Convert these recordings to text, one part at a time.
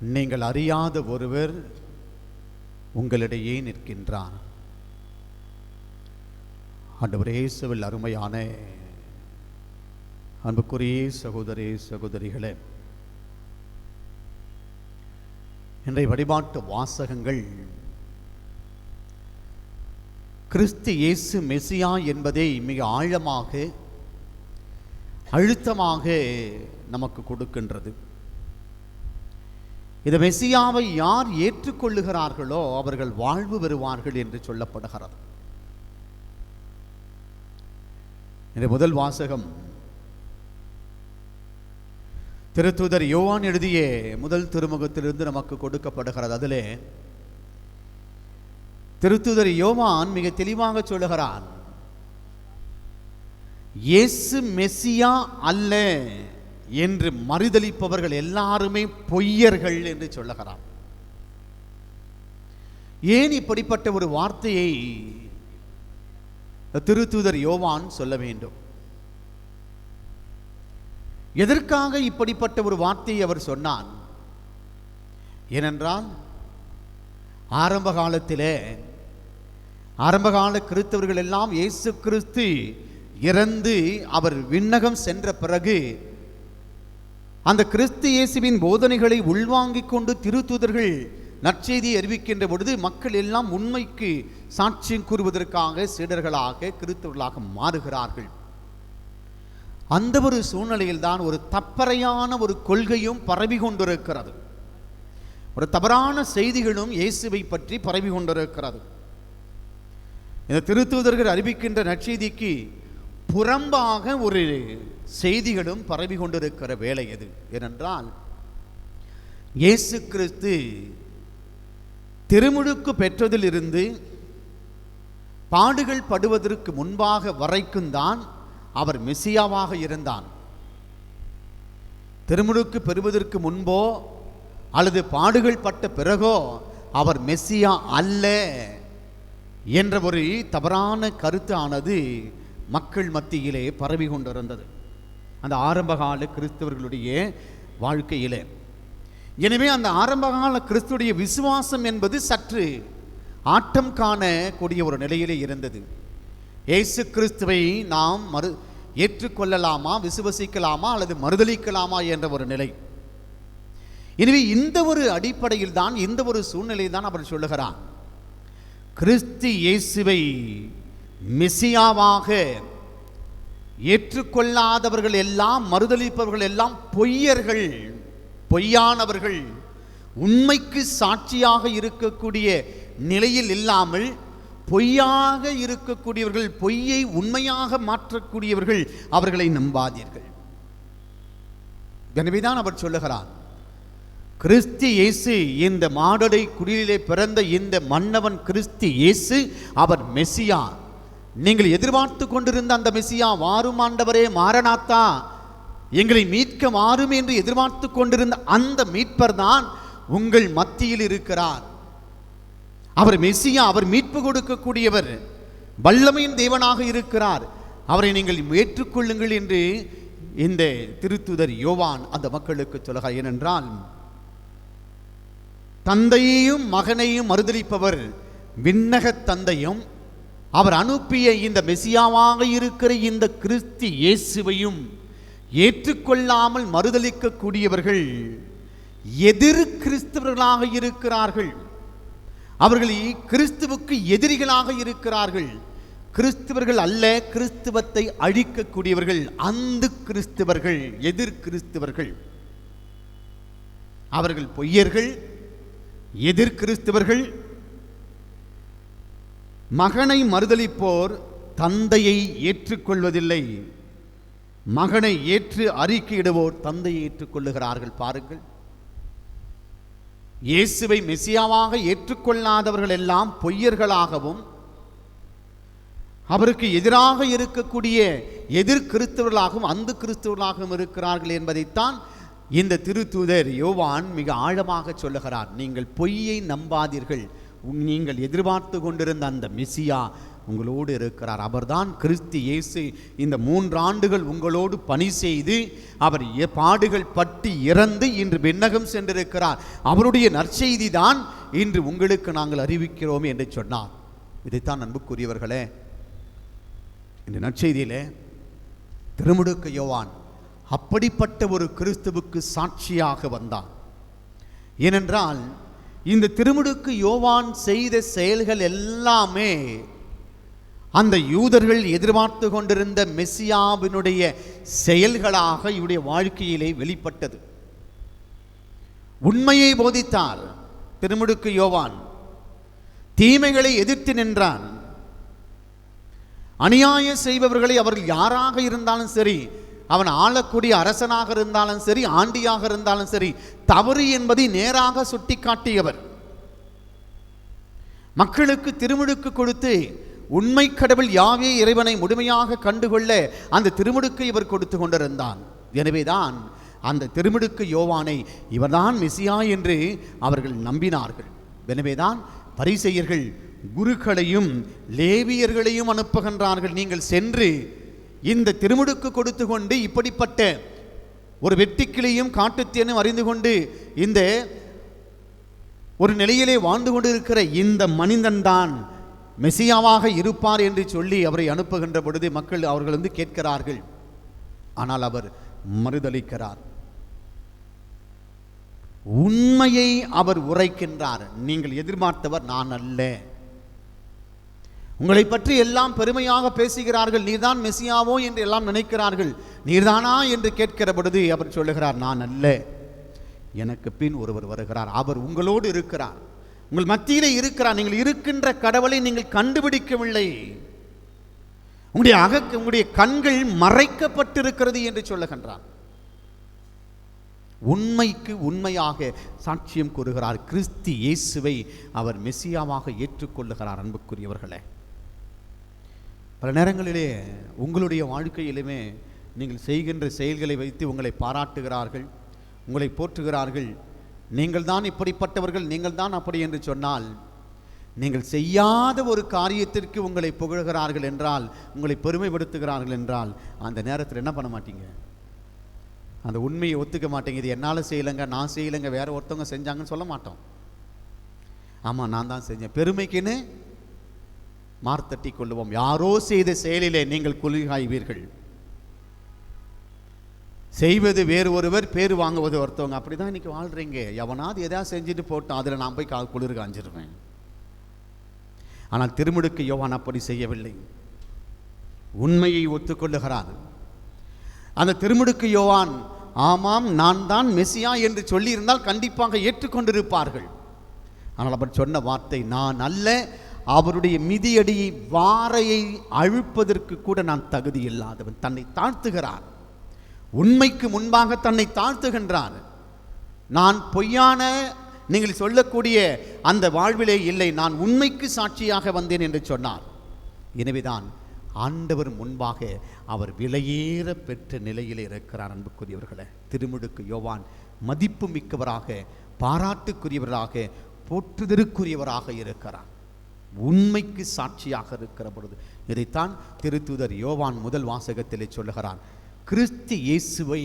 நீங்கள் அறியாத ஒருவர் உங்களிடையே நிற்கின்றார். ஆண்டவர் இயேசுவில் அருமையான அன்புக்குரிய சகோதரி சகோதரிகளே இன்றைய வழிபாட்டு வாசகங்கள் கிறிஸ்து இயேசு மெசியா என்பதை மிக ஆழமாக அழுத்தமாக நமக்கு கொடுக்கின்றது. இந்த மெசியாவை யார் ஏற்றுக்கொள்ளுகிறார்களோ அவர்கள் வாழ்வு பெறுவார்கள் என்று சொல்லப்படுகிறது. இந்த முதல் வாசகம். திருத்துதர் யோவான் எழுதிய முதல் திருமுகத்திலிருந்து நமக்கு கொடுக்கப்படுகிறது. அதிலே திருத்துதர் யோவான் மிக தெளிவாக சொல்லுகிறான் இயேசு மெஸ்ஸியா அல்ல. என்று மறுதளிப்பவர்கள் எல்லாருமே பொய்யர்கள் என்று சொல்லுகிறார். ஏன் இப்படிப்பட்ட ஒரு வார்த்தையை திருத்தூதர் யோவான் சொல்ல வேண்டும்? எதற்காக இப்படிப்பட்ட ஒரு வார்த்தையை அவர் சொன்னான் ஏனென்றால் ஆரம்ப காலத்திலே ஆரம்பகால கிறிஸ்தவர்கள் எல்லாம் இயேசு கிறிஸ்து இறந்து அவர் விண்ணகம் சென்ற பிறகு அந்த கிறிஸ்து இயேசுவின் போதனைகளை உள்வாங்கிக் கொண்டு திருத்தூதர்கள் நற்செய்தியை அறிவிக்கின்ற பொழுது மக்கள் எல்லாம் உண்மைக்கு சாட்சியம் கூறுவதற்காக சீடர்களாக கிறித்தவர்களாக மாறுகிறார்கள். அந்த ஒரு சூழ்நிலையில் தான் ஒரு தப்பறையான ஒரு கொள்கையும் பரவி கொண்டிருக்கிறது. ஒரு தவறான செய்திகளும் இயேசுவை பற்றி பரவி கொண்டிருக்கிறது. இந்த திருத்தூதர்கள் அறிவிக்கின்ற நற்செய்திக்கு புறம்பாக ஒரு செய்திகளும் பரவி கொண்டிருக்கிற வேலை எது? ஏனென்றால் இயேசு கிறிஸ்து திருமுழுக்கு பெற்றதிலிருந்து பாடுகள் படுவதற்கு முன்பாக வரைக்கும் தான் அவர் மெசியாவாக இருந்தான். திருமுழுக்கு பெறுவதற்கு முன்போ அல்லது பாடுகள் பட்ட பிறகோ அவர் மெஸ்ஸியா அல்ல என்ற ஒரு தவறான கருத்து ஆனது மக்கள் மத்தியிலே பரவி கொண்டிருந்தது. அந்த ஆரம்பகால கிறிஸ்தவர்களுடைய வாழ்க்கையிலே. எனவே அந்த ஆரம்பகால கிறிஸ்துடைய விசுவாசம் என்பது சற்று ஆட்டம் காணக்கூடிய ஒரு நிலையிலே இருந்தது. இயேசு கிறிஸ்துவை நாம் மறு ஏற்றுக்கொள்ளலாமா விசுவசிக்கலாமா அல்லது மறுதளிக்கலாமா என்ற ஒரு நிலை. எனவே இந்த ஒரு அடிப்படையில் தான் இந்த ஒரு சூழ்நிலை தான் அவர் சொல்லுகிறார். கிறிஸ்து இயேசுவை மெசியாவாக ஏற்றுக்கொள்ளாதவர்கள் எல்லாம் மறுதளிப்பவர்கள் எல்லாம் பொய்யர்கள் பொய்யானவர்கள். உண்மைக்கு சாட்சியாக இருக்கக்கூடிய நிலையில் இல்லாமல் பொய்யாக இருக்கக்கூடியவர்கள் பொய்யை உண்மையாக மாற்றக்கூடியவர்கள் அவர்களை நம்பாதீர்கள். எனவேதான் அவர் சொல்லுகிறார். கிறிஸ்து இயேசு இந்த மாடடை குடிலே பிறந்த இந்த மன்னவன் கிறிஸ்து இயேசு அவர் மெசியார் நீங்கள் எதிர்பார்த்து கொண்டிருந்த அந்த மெசியா வாரும் ஆண்டவரே மாரநாத்தா எங்களை மீட்க வாரும் என்று எதிர்பார்த்து கொண்டிருந்த அந்த மீட்பர் தான் உங்கள் மத்தியில் இருக்கிறார். அவர் மெஸ்ஸியா அவர் மீட்பு கொடுக்கக்கூடியவர் வல்லமையின் தேவனாக இருக்கிறார். அவரை நீங்கள் ஏற்றுக்கொள்ளுங்கள் என்று இந்த திருத்துதர் யோவான் அந்த மக்களுக்கு சொல்லுகிறார் ஏனென்றால் தந்தையையும் மகனையும் மறுதளிப்பவர் விண்ணக தந்தையும் அவர் அனுப்பிய இந்த மெசியாவாக இருக்கிற இந்த கிறிஸ்து இயேசுவையும் ஏற்றுக்கொள்ளாமல் மறுதளிக்கக்கூடியவர்கள் எதிர் கிறிஸ்தவர்களாக இருக்கிறார்கள். அவர்கள் கிறிஸ்துவுக்கு எதிரிகளாக இருக்கிறார்கள். கிறிஸ்தவர்கள் அல்ல கிறிஸ்துவத்தை அழிக்கக்கூடியவர்கள் அந்த கிறிஸ்தவர்கள் எதிர் கிறிஸ்தவர்கள். அவர்கள் பொய்யர்கள் எதிர் கிறிஸ்தவர்கள் மகனை மறுதளிப்போர் தந்தையை ஏற்றுக்கொள்வதில்லை. மகனை ஏற்று அறிக்கையிடுவோர் தந்தையை ஏற்றுக்கொள்ளுகிறார்கள் பாருங்கள். இயேசுவை மெசியாவாக ஏற்றுக்கொள்ளாதவர்கள் எல்லாம் பொய்யர்களாகவும் அவருக்கு எதிராக இருக்கக்கூடிய எதிர் கிறிஸ்தவர்களாகவும் அந்த கிறிஸ்தவர்களாகவும் இருக்கிறார்கள் என்பதைத்தான் இந்த திருத்தூதர் யோவான் மிக ஆழமாக சொல்லுகிறார். நீங்கள் பொய்யை நம்பாதீர்கள். நீங்கள் எதிர்பார்த்து கொண்டிருந்த அந்த மெசியா உங்களோடு இருக்கிறார். அவர்தான் கிறிஸ்து இயேசு இந்த மூன்று ஆண்டுகள் உங்களோடு பணி செய்து அவர் பாடுகள் பட்டு இறந்து இன்று விண்ணகம் சென்றிருக்கிறார். அவருடைய நற்செய்தி தான் இன்று உங்களுக்கு நாங்கள் அறிவிக்கிறோம் என்று சொன்னார். இதைத்தான் அன்புக்குரியவர்களே இந்த நற்செய்தியிலே திருமுடுக்க யோவான் அப்படிப்பட்ட ஒரு கிறிஸ்துவுக்கு சாட்சியாக வந்தான். ஏனென்றால் இந்த திருமுடுக்கு யோவான் செய்த செயல்கள் எல்லாமே அந்த யூதர்கள் எதிர்பார்த்து கொண்டிருந்த மெசியாவினுடைய செயல்களாக இவருடைய வாழ்க்கையிலே வெளிப்பட்டது. உண்மையை போதித்தார் திருமுடுக்கு யோவான் தீமைகளை எதிர்த்து நின்றான். அநியாயம் செய்பவர்களை அவர்கள் யாராக இருந்தாலும் சரி அவன் ஆளக்கூடிய அரசனாக இருந்தாலும் சரி ஆண்டியாக இருந்தாலும் சரி தவறு என்பதை நேராக சுட்டிக்காட்டியவர். மக்களுக்கு திருமுழுக்கு கொடுத்து உண்மை கடவுள் யாவே இறைவனை முழுமையாக கண்டுகொள்ள அந்த திருமுழுக்கை இவர் கொடுத்து கொண்டிருந்தான். எனவேதான் அந்த திருமுடுக்கு யோவானை இவர்தான் மெசியா என்று அவர்கள் நம்பினார்கள். எனவேதான் பரிசெயர்கள் குருக்களையும் லேவியர்களையும் அனுப்புகின்றார்கள். நீங்கள் சென்று இந்த திருமுடுக்கு கொடுத்து கொண்டு இப்படிப்பட்ட ஒரு வெட்டிக்கிளியும் காட்டுத்தேனும் அறிந்து கொண்டு இந்த ஒரு நிலையிலே வாழ்ந்து கொண்டிருக்கிற இந்த மனிதன்தான் மெசியாவாக இருப்பார் என்று சொல்லி அவரை அனுப்புகின்ற பொழுது மக்கள் அவர்கள் வந்து கேட்கிறார்கள். ஆனால் அவர் மறுதளிக்கிறார் உண்மையை அவர் உரைக்கின்றார். நீங்கள் எதிர்பார்த்தவர் நான் அல்ல. உங்களை பற்றி எல்லாம் பெருமையாக பேசுகிறார்கள். நீர்தான் மெசியாவோ என்று எல்லாம் நினைக்கிறார்கள். நீர்தானா என்று கேட்கிற பொழுது அவர் சொல்லுகிறார் நான் அல்ல. எனக்கு பின் ஒருவர் வருகிறார். அவர் உங்களோடு இருக்கிறார். உங்கள் மத்தியிலே இருக்கிறார். நீங்கள் இருக்கின்ற கடவுளை நீங்கள் கண்டுபிடிக்கவில்லை. உங்களுடைய அக உங்களுடைய கண்கள் மறைக்கப்பட்டிருக்கிறது என்று சொல்லுகின்றார். உண்மைக்கு உண்மையாக சாட்சியம் கூறுகிறார். கிறிஸ்து இயேசுவை அவர் மெசியாவாக ஏற்றுக்கொள்ளுகிறார் அன்புக்குரியவர்களே. பல நேரங்களிலே உங்களுடைய வாழ்க்கையிலுமே நீங்கள் செய்கின்ற செயல்களை வைத்து உங்களை பாராட்டுகிறார்கள் உங்களை போற்றுகிறார்கள். நீங்கள் தான் இப்படிப்பட்டவர்கள் நீங்கள் தான் அப்படி என்று சொன்னால் நீங்கள் செய்யாத ஒரு காரியத்திற்கு உங்களை புகழ்கிறார்கள் என்றால் உங்களை பெருமைப்படுத்துகிறார்கள் என்றால் அந்த நேரத்தில் என்ன பண்ண மாட்டீங்க? அந்த உண்மையை ஒத்துக்க மாட்டேங்க. இது என்னால் செய்யலைங்க நான் செய்யலைங்க வேற ஒருத்தவங்க செஞ்சாங்கன்னு சொல்ல மாட்டோம். ஆமாம் நான் தான் செஞ்சேன். பெருமைக்குன்னு மார்த்தட்டி கொள்ளுவோம் யாரோ செய்த செயலிலே நீங்கள் குளிர்காய்வீர்கள் செய்வது வேறு ஒருவர் பேர் வாங்குவது ஒருத்தவங்க. அப்படி தான் இன்னைக்கு வாழ்றீங்க. எவனாவது எதாவது செஞ்சுட்டு போட்டோம் அதில் நான் போய் கா- குளிர் காஞ்சிருவேன். ஆனால் திருமுடுக்கு யோவான் அப்படி செய்யவில்லை. உண்மையை ஒத்துக்கொள்ளுகிறார். அந்த திருமுடுக்கு யோவான் ஆமாம் நான் தான் மெசியா என்று சொல்லியிருந்தால் கண்டிப்பாக ஏற்றுக்கொண்டிருப்பார்கள். ஆனால் அவர் சொன்ன வார்த்தை நான் அல்ல அவருடைய மிதியடியை வாரையை அழுப்பதற்கு கூட நான் தகுதி இல்லாதவன். தன்னை தாழ்த்துகிறார். உண்மைக்கு முன்பாக தன்னை தாழ்த்துகின்றார். நான் பொய்யான நீங்கள் சொல்லக்கூடிய அந்த வாழ்விலே இல்லை நான் உண்மைக்கு சாட்சியாக வந்தேன் என்று சொன்னார். எனவேதான் ஆண்டவர் முன்பாக அவர் விலையேற பெற்ற நிலையில் இருக்கிறார் அன்புக்குரியவர்களை. திருமுழுக்கு யோவான் மதிப்பு மிக்கவராக பாராட்டுக்குரியவராக போற்றுதலுக்குரியவராக இருக்கிறார். உண்மைக்கு சாட்சியாக இருக்கிற பொழுது. இதைத்தான் திருத்துதர் யோவான் முதல் வாசகத்திலே சொல்லுகிறார். கிறிஸ்து இயேசுவை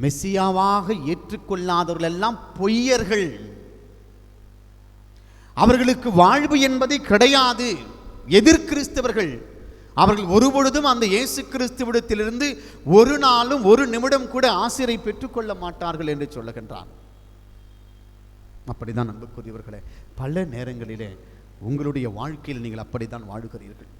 மெசியாவாக ஏற்றுக்கொள்ளாதவர்கள் எல்லாம் பொய்யர்கள். அவர்களுக்கு வாழ்வு என்பதே கிடையாது. எதிர்கிறிஸ்தவர்கள் அவர்கள் ஒருபொழுதும் அந்த இயேசு கிறிஸ்துவிடத்திலிருந்து ஒரு நாளும் ஒரு நிமிடம் கூட ஆசிரியை பெற்றுக்கொள்ள மாட்டார்கள் என்று சொல்லுகின்றார். அப்படிதான் அன்புக்குரியவர்களே பல நேரங்களிலே உங்களுடைய வாழ்க்கையில் நீங்கள் அப்படித்தான் வாழுகிறீர்கள்.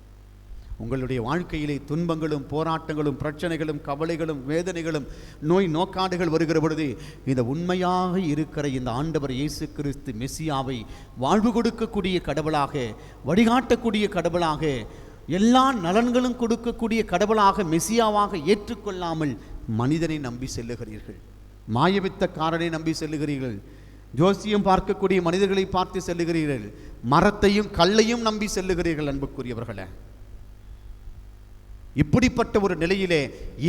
உங்களுடைய வாழ்க்கையிலே துன்பங்களும் போராட்டங்களும் பிரச்சனைகளும் கவலைகளும் வேதனைகளும் நோய் நோக்காடுகள் வருகிற பொழுது இந்த உண்மையாக இருக்கிற இந்த ஆண்டவர் இயேசு கிறிஸ்து மெசியாவை வாழ்வு கொடுக்கக்கூடிய கடவுளாக வழிகாட்டக்கூடிய கடவுளாக எல்லா நலன்களும் கொடுக்கக்கூடிய கடவுளாக மெசியாவாக ஏற்றுக்கொள்ளாமல் மனிதனை நம்பி செல்லுகிறீர்கள். மாயவித்தக்காரனை நம்பி செல்லுகிறீர்கள். ஜோசியம் பார்க்கக்கூடிய மனிதர்களை பார்த்து செல்லுகிறீர்கள். மரத்தையும் கல்லையும் நம்பி செல்லுகிறீர்கள் அன்புக்குரியவர்களே. இப்படிப்பட்ட ஒரு நிலையிலே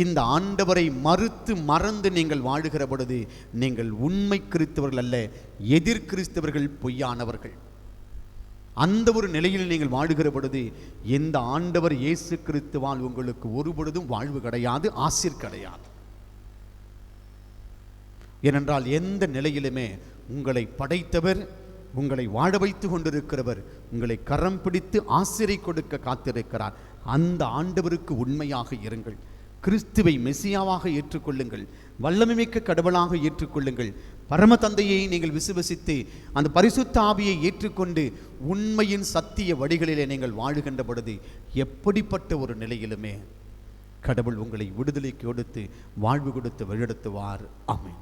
இந்த ஆண்டவரை மறுத்து மறந்து நீங்கள் வாழுகிற பொழுது நீங்கள் உண்மை கிறிஸ்தவர்கள் அல்ல எதிர் கிறிஸ்தவர்கள் பொய்யானவர்கள். அந்த ஒரு நிலையில் நீங்கள் வாழுகிற பொழுது எந்த ஆண்டவர் இயேசு கிறிஸ்துவால் உங்களுக்கு ஒரு பொழுதும் வாழ்வு கிடையாது ஆசிர் கிடையாது. ஏனென்றால் எந்த நிலையிலுமே உங்களை படைத்தவர் உங்களை வாழ வைத்து கொண்டிருக்கிறவர் உங்களை கரம் பிடித்து ஆசிரியை கொடுக்க காத்திருக்கிறார். அந்த ஆண்டவருக்கு உண்மையாக இருங்கள். கிறிஸ்துவை மெசியாவாக ஏற்றுக்கொள்ளுங்கள். வல்லமைமிக்க கடவுளாக ஏற்றுக்கொள்ளுங்கள். பரம தந்தையை நீங்கள் விசுவசித்து அந்த பரிசுத்த ஆவியை ஏற்றுக்கொண்டு உண்மையின் சத்திய வழிகளிலே நீங்கள் வாழுகின்ற பொழுது எப்படிப்பட்ட ஒரு நிலையிலுமே கடவுள் உங்களை விடுதலைக்கு கொடுத்து வாழ்வு கொடுத்து வழிநடத்துவார். ஆமே